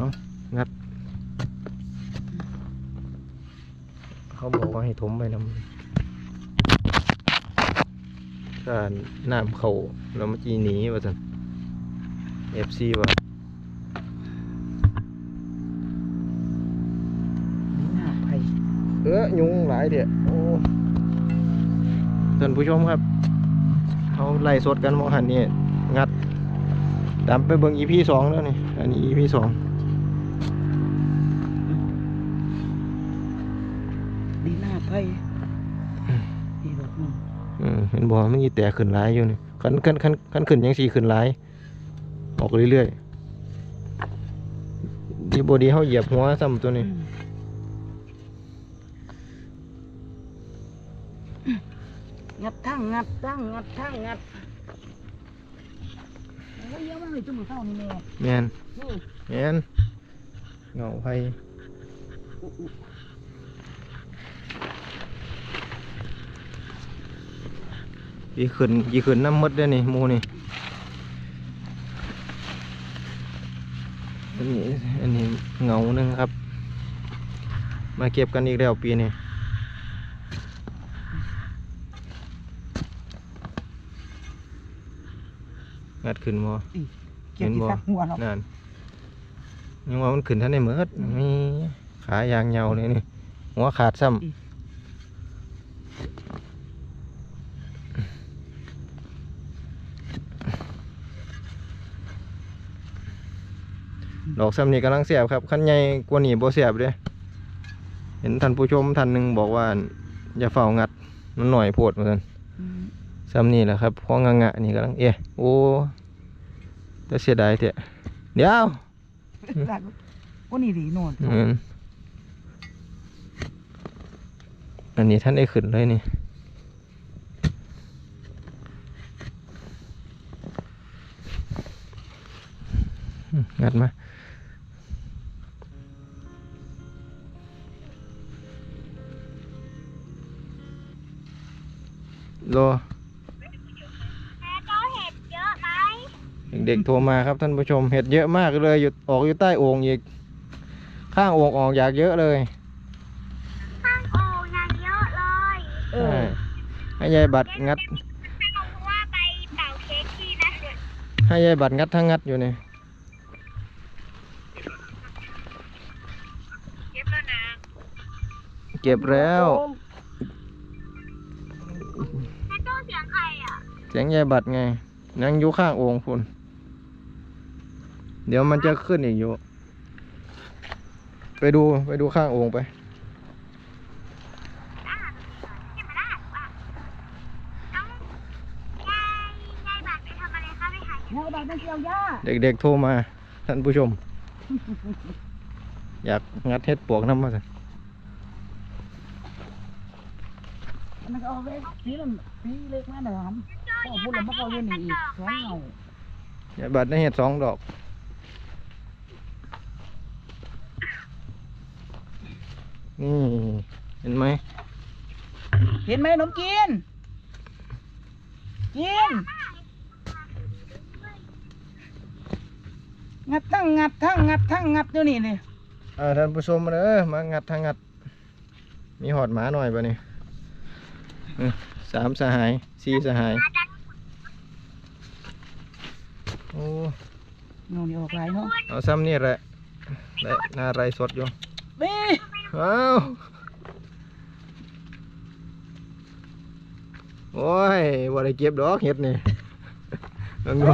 เอางัด เขาบอกว่าให้ถมไปนำถ้าน้ำเขาแล้วมันจีหนีว่าสันเอฟซีว่าหน้าไผ่เออยุงหลายเดียโอ้ท่านผู้ชมครับเขาไล่สดกันมองหันนี่งัดตามไปเบิ่งอีพีสองแล้วนี่ อันนี้อีพีสอง ไผ่นี่ดอกนึงอืมเห็นบอกมันมีแต่ขึ้นหลายอยู่นี่ขันขันขันขันขึ้นยังสีขึ้นหลายออกเรื่อยๆดีบดีเขาเหยียบหัวซ้ำตัวนี้งัดทั้งงัดทั้งงัดทั้งงัดโอ้ยเยอะมากเลยจุ่มอเท่านี่แม่แมนอืมแมนเงาไฟ ยีขึ้นยีขึ้นน้ำมดได้อนี่หมูนี่อันนี้อันนี้เงาหนึ่งครับ มาเก็บกันอีกแล้วปีนี้งัดขึ้นบ่เกี่ยวที่ตักหัวเนาะนั่นยังว่ามันขึ้นท่านในเหมือดมีขายางเหยาวเลยนี่หัวขาดซ้ำ ดอกซ้ำนี่กำลังเสียบครับขั้นใหญ่กว่านี้บ่เสียบเด้เห็นท่านผู้ชมท่านหนึ่งบอกว่าอย่าเฝ้างัดมันหน่อยโพดเหมือนกันอืมซ้ำนี่แหละครับพองางะนี่กำลังเอะโอ้แต่เสียดายเถอะเดี๋ยวตัดว่านี่ดีโน่นอืมอันนี้ท่านได้ขึ้นเลยนี่อืมงัดมา รอแล้วเห็ดเยอะไหมเด็กๆโทรมาครับท่านผู้ชมเห็ดเยอะมากเลยอยู่ออกอยู่ใต้โอ่งอีกข้างโอ่งออกอยากเยอะเลยข้างโอ่งยังเยอะเลยเอใช่อให้ยายบัตรงัด เพราะว่าไปเป่าเค้กที่นะให้ยายบัตรงัดทั้งงัดอยู่นี่เก็บแล้วนะ เก็บแล้วแค่ อะเสียงยายบัตรไงนั่งอยู่ข้างโอ่งพุ่น เดี๋ยวมันจะขึ้นอีกอยู่ ไปดูไปดูข้างโอ่งไปเก็บมาได้ป่ะน้องยายยายบัตรไปทำอะไรคะไปหาแนวใดมันเกี่ยวหญ้าเด็กๆโทรมา ท่านผู้ชม อยากงัดเฮ็ดปวกน้ำมาสิมันก็เอาไว้สีนั่นสีเล็กมาหน่อยครับ ก็พูดแล้วมันก็เอาอยู่นี่อีกสองเงายายบัตรได้เห็ดสองดอกนี่เห็นไหมเห็นไหมขนมจีนกิน งัดทั้งงัดทั้งงัดทั้งงัดอยู่นี่นี่อ่าท่านผู้ชมมาเด้อมางัดทางงัด มีหอดหมาหน่อยปะนี่อืมสามสหายสี่สหาย โอ้โน่นนี่ออกหลายเนาะเอาซ้ำนี่แหละและหน้าไรสดอยู่เบ้อ้าวโอ้ยบ่ได้เก็บดอกเห็ดนี่เบิ่งดู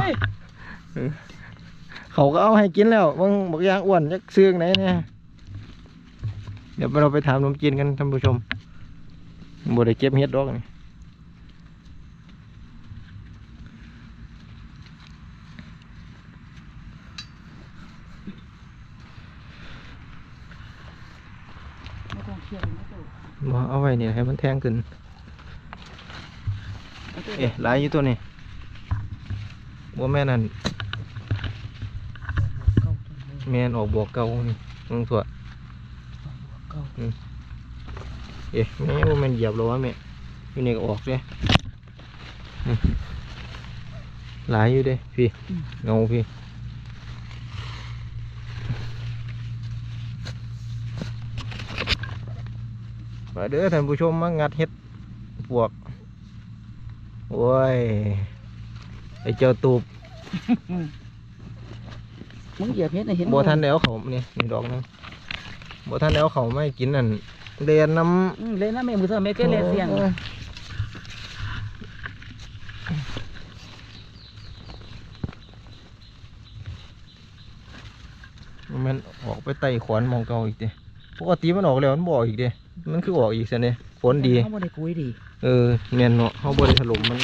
เฮ้ยเขาก็เอาให้กินแล้วบางบางอย่างอ้วนจักซื้อไหนเนี่ยเดี๋ยวเราไปถามนมจีนกันท่านผู้ชมบ่ได้เก็บเห็ดดอกนี่ ไม่ต้องเครียดไม่ ต้องบ่เอาไว้นี่ให้มันแทงขึ้นเอาตัวเอ๊ะหลายอยู่ตัวนี้บ่แม่นนั่นเก่าแม่นออกบวกเก่านี่มึงถั่วเก่าเอ๊ะแม่บ่แม่นเหยียบหรอวะแม่อยู่นี่ก็ออกเด้อืมหลายอยู่เด้พี่เงาพี่ มาเด้อท่านผู้ชมมางัดเห็ดปวกโอ้ยไอเจ้าตูบมึงเหยียบเฮ็ดน่ะเห็นบัท่านแล้วเขานี่นี่ดอกหนึงบัท่านแล้วเขาไม่กินนั่นเรียนน้ำอืมเล่นนะแม่มือเธอแม่เกเรเสียงโอ้มันออกไปไต่ขวานหมองเก่าอีกเด้ปกติมันออกแล้วมันบออกอีกเด้ มันคือออกอีกซะเนี่ยฝนดี เขาบ่ได้กุยดีเออเนียนเนาะเขาบริถล่มมัน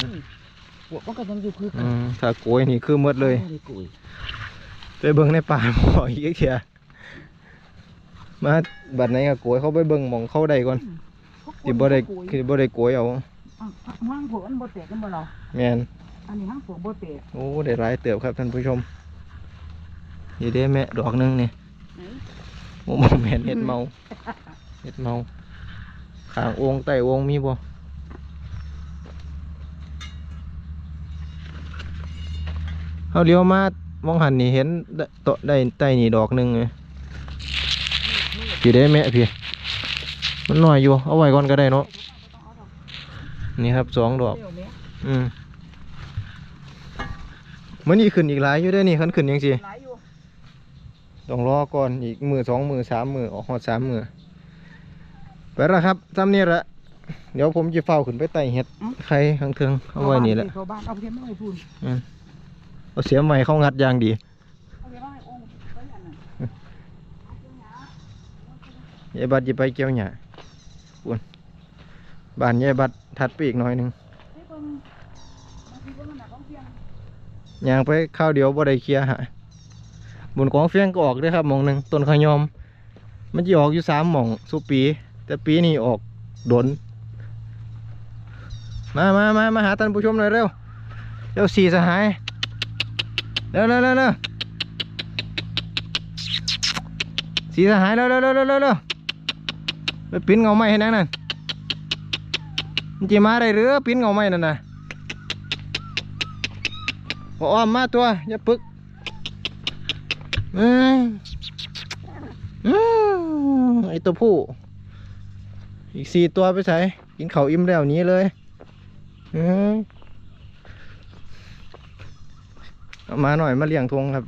พวกมันก็ยังอยู่คืออืมถ้าโกยนี่คือหมดเลย บ่ได้กุยไปเบิ่งในป่าหมออีกเถียมาบัดไหนก็โกยเขาไปเบิ่งหมองเข้าได้ก่อนสิบ่ได้คือบ่ได้โกยเอาอะอะห้างพวกมันบ่แตกกันบ่เราแม่นอันนี้ห้างพวกบ่แตกโอ้ได้หลายเติบครับท่านผู้ชมนี่เด้แม่ดอกหนึงนี่ไหนโอ้บ่แม่นเห็ดเมาเห็ดเมา ข้างองค์ใต้องค์มีบ่เฮาเลี้ยวมามองหันนี่เห็นได้โตะได้ใต้นี่ดอกหนึงไงพี่ได้แม่พี่มันน้อยอยู่ เอาไว้ก่อนก็ได้เนาะนี่ครับสองดอกเดี๋ยวแม่อืมมันนี่ขึ้นอีกหลายอยู่ได้อนี่ขันขึ้นยังสิหลายอยู่ต้องรอก่อนอีกมือสองมือสามมือออกหอดสามมือ ไปละครับซ้ำนี่ละเดี๋ยวผมจะเฝ้าขึ้นไปไต่เห็ดใครข้างเทิงเอาไว้นี่แหละเข้าบ้านเอาไปเทียมไม่พูดเอาเสียใหม่เข้างัดอย่างดีเอาไปไว้องค์ไว้อันนั้นยายบัดจะไปเกี่ยวหญ้าปุ่นบ้านยายบัดถัดไปอีกหน่อยหนึงเฮ้ยเบิ่งบางทีเบิ่งมันหนักของเพียงย่างไปข้าวเดียวบ่ได้เคลียร์หะบนกองเฟียงก็ออกเด้วยครับหมองหนึ่งต้นขยอม มันจะออกอยู่สามหม่องสุปี แต่ปีนี้ออกดน มามามามาหาท่านผู้ชมหน่อยเร็ว เร็วสี่สหาย เร็วเร็วเร็วเร็วสี่สหายเร็วเร็วเร็วเร็วเร็วไปปิ้นเงาไม้ให้นังนั่นมันจะมาได้หรือปิ้นเงาไม้นั่นน่ะพออ้อมมาตัวอย่าปึกอ้ยอืมไอตัวผู้ อีกสี่ตัวไปใส่กินเขาอิ่มแล้วนี้เลยเอ้ยเอามาหน่อยมาเลี้ยงทงครับ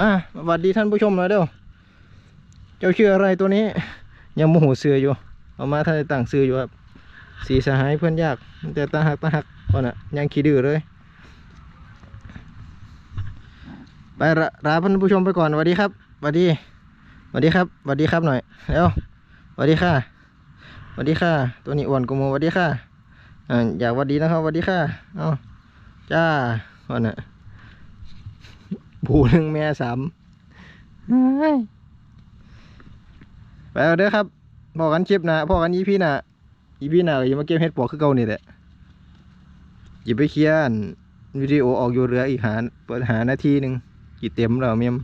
อะสวัสดีท่านผู้ชมน่อยเด้อเจ้าชื่ออะไรตัวนี้ ยังโมโหเสืออยู่ เอามาท่านตั้งซื้ออยู่ครับ สีสหายเพื่อนยาก แต่ตาหักตาหักก่อนอะยังขี้ดื้อเลย ไปละลาท่านผู้ชมไปก่อนสวัสดีครับสวัสดีสวัสดีครับสวัสดีครับหน่อยเร็วสวัสดีค่ะสวัสดีค่ะ ตัวนี้อ้วนกูโมสวัสดีค่ะอ่าอยากสวัสดีนะครับสวัสดีค่ะเอ้าจ้าก่อนอะผูหนึ่งแม่สามเฮ้ยไปเอาเด้อครับพอกันคลิปหนะพอกันอีพีหนะอีพีหนะก็อยังมาเก็บเห็ดปวกคือเก่านี่แหละหยิบไปเคลียร์อันวิดีโอออกอยู่เหลืออีกหาเปิดหานาทีหนึ่ง กี่เต็มแล้วเมียม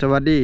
สวัสดี